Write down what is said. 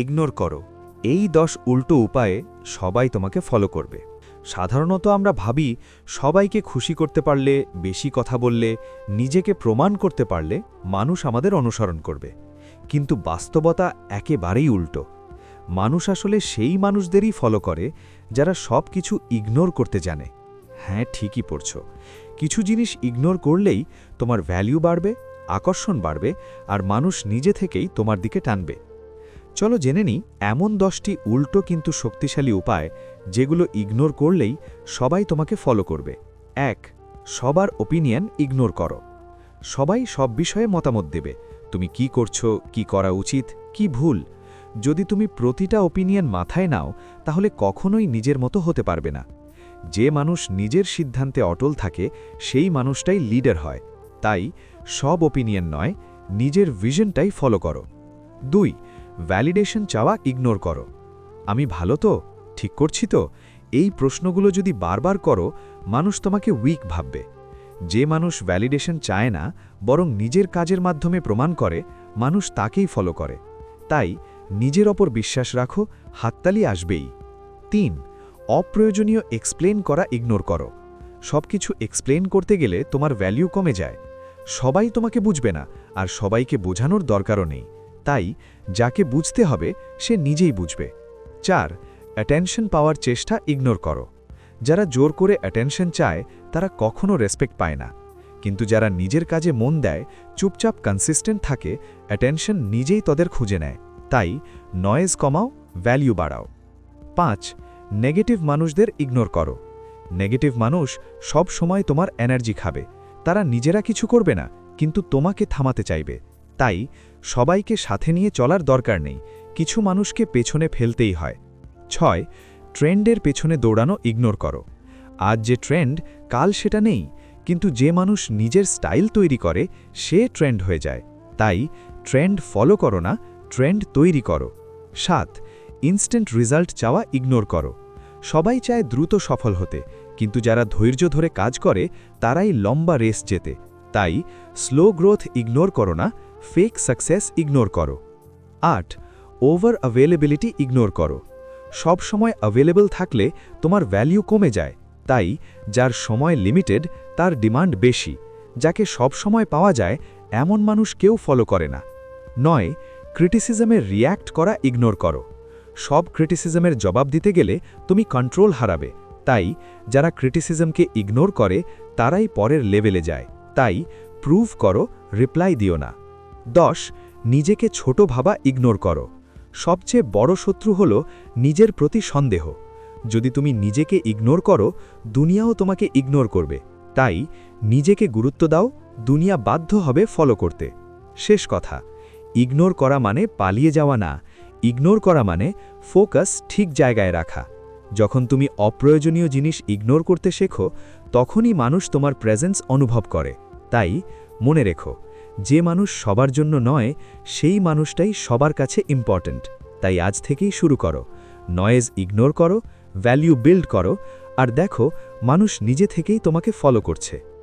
Ignore করো। এই দশ উল্টো উপায়ে সবাই তোমাকে ফলো করবে। সাধারণত আমরা ভাবি, সবাইকে খুশি করতে পারলে, বেশি কথা বললে, নিজেকে প্রমাণ করতে পারলে মানুষ আমাদের অনুসরণ করবে। কিন্তু বাস্তবতা একেবারেই উল্টো। মানুষ আসলে সেই মানুষদেরই ফলো করে, যারা সব কিছু ইগনোর করতে জানে। হ্যাঁ ঠিকই পড়ছ। কিছু জিনিস ইগনোর করলেই তোমার ভ্যালু বাড়বে, আকর্ষণ বাড়বে, আর মানুষ নিজে থেকেই তোমার দিকে টানবে। চলো জেনে নিই, এমন দশটি উল্টো কিন্তু শক্তিশালী উপায় যেগুলো ইগনোর করলেই সবাই তোমাকে ফলো করবে। এক, সবার ওপিনিয়ন ইগনোর করো। সবাই সব বিষয়ে মতামত দেবে। তুমি কি করছ, কি করা উচিত, কি ভুল? যদি তুমি প্রতিটা ওপিনিয়ন মাথায় নাও, তাহলে কখনোই নিজের মতো হতে পারবে না। যে মানুষ নিজের সিদ্ধান্তে অটল থাকে, সেই মানুষটাই লিডার হয়। তাই সব ওপিনিয়ন নয়, নিজের ভিশনটাই ফলো করো। দুই ভ্যালিডেশন চাওয়া ইগনোর করো। আমি ভালো তো? ঠিক করছি তো? এই প্রশ্নগুলো যদি বারবার করো, মানুষ তোমাকে উইক ভাববে। যে মানুষ ভ্যালিডেশন চায় না, বরং নিজের কাজের মাধ্যমে প্রমাণ করে, মানুষ তাকেই ফলো করে। তাই, নিজের ওপর বিশ্বাস রাখো, হাততালি আসবেই। তিন, অপ্রয়োজনীয় এক্সপ্লেন করা ইগনোর করো। সব কিছু এক্সপ্লেন করতে গেলে তোমার ভ্যালিউ কমে যায়। সবাই তোমাকে বুঝবে না, আর সবাইকে বোঝানোর দরকারও নেই। তাই যাকে বুঝতে হবে, সে নিজেই বুঝবে। চার অ্যাটেনশন পাওয়ার চেষ্টা ইগনোর করো। যারা জোর করে অ্যাটেনশন চায়, তারা কখনো রেসপেক্ট পায় না। কিন্তু যারা নিজের কাজে মন দেয়, চুপচাপ কনসিস্টেন্ট থাকে অ্যাটেনশন নিজেই তাদের খুঁজে নেয়। তাই নয়েজ কমাও ভ্যালিউ বাড়াও। পাঁচ নেগেটিভ মানুষদের ইগনোর করো। নেগেটিভ মানুষ সব সময় তোমার এনার্জি খাবে। তারা নিজেরা কিছু করবে না, কিন্তু তোমাকে থামাতে চাইবে। তাই সবাইকে সাথে নিয়ে চলার দরকার নেই, কিছু মানুষকে পেছনে ফেলতেই হয়। ছয়, ট্রেন্ডের পেছনে দৌড়ানো ইগনোর করো। আজ যে ট্রেন্ড, কাল সেটা নেই, কিন্তু যে মানুষ নিজের স্টাইল তৈরি করে, সে ট্রেন্ড হয়ে যায়। তাই ট্রেন্ড ফলো করো না, ট্রেন্ড তৈরি করো। সাত ইনস্ট্যান্ট রেজাল্ট চাওয়া ইগনোর করো। সবাই চায় দ্রুত সফল হতে, কিন্তু যারা ধৈর্য ধরে কাজ করে, তারাই লম্বা রেস যেতে তাই স্লো গ্রোথ ইগনোর করো না ফেক সাকসেস ইগনোর করো। আট ওভার অ্যাভেলেবিলিটি ইগনোর করো। সব সময় অ্যাভেলেবল থাকলে তোমার ভ্যালিউ কমে যায়, তাই যার সময় লিমিটেড তার ডিমান্ড বেশি। যাকে সব সময় পাওয়া যায়, এমন মানুষ কেউ ফলো করে না। নয় ক্রিটিসিজমের রিয়্যাক্ট করা ইগনোর করো। সব ক্রিটিসিজমের জবাব দিতে গেলে তুমি কন্ট্রোল হারাবে। তাই যারা ক্রিটিসিজমকে ইগনোর করে, তারাই পরের লেভেলে যায়। তাই প্রুভ করো রিপ্লাই দিও না। দশ, নিজেকে ছোট ভাবা ইগনোর করো। সবচেয়ে বড় শত্রু হল নিজের প্রতি সন্দেহ। যদি তুমি নিজেকে ইগনোর করো, দুনিয়াও তোমাকে ইগনোর করবে। তাই নিজেকে গুরুত্ব দাও, দুনিয়া বাধ্য হবে ফলো করতে। শেষ কথা ইগনোর করা মানে পালিয়ে যাওয়া না। ইগনোর করা মানে ফোকাস ঠিক জায়গায় রাখা। যখন তুমি অপ্রয়োজনীয় জিনিস ইগনোর করতে শেখো, তখনই মানুষ তোমার প্রেজেন্স অনুভব করে। তাই মনে রেখো যে মানুষ সবার জন্য নয়, সেই মানুষটাই সবার কাছে ইম্পর্ট্যান্ট তাই আজ থেকেই শুরু করো। নয়েজ ইগনোর করো ভ্যালিউ বিল্ড করো, আর দেখো মানুষ নিজে থেকেই তোমাকে ফলো করছে।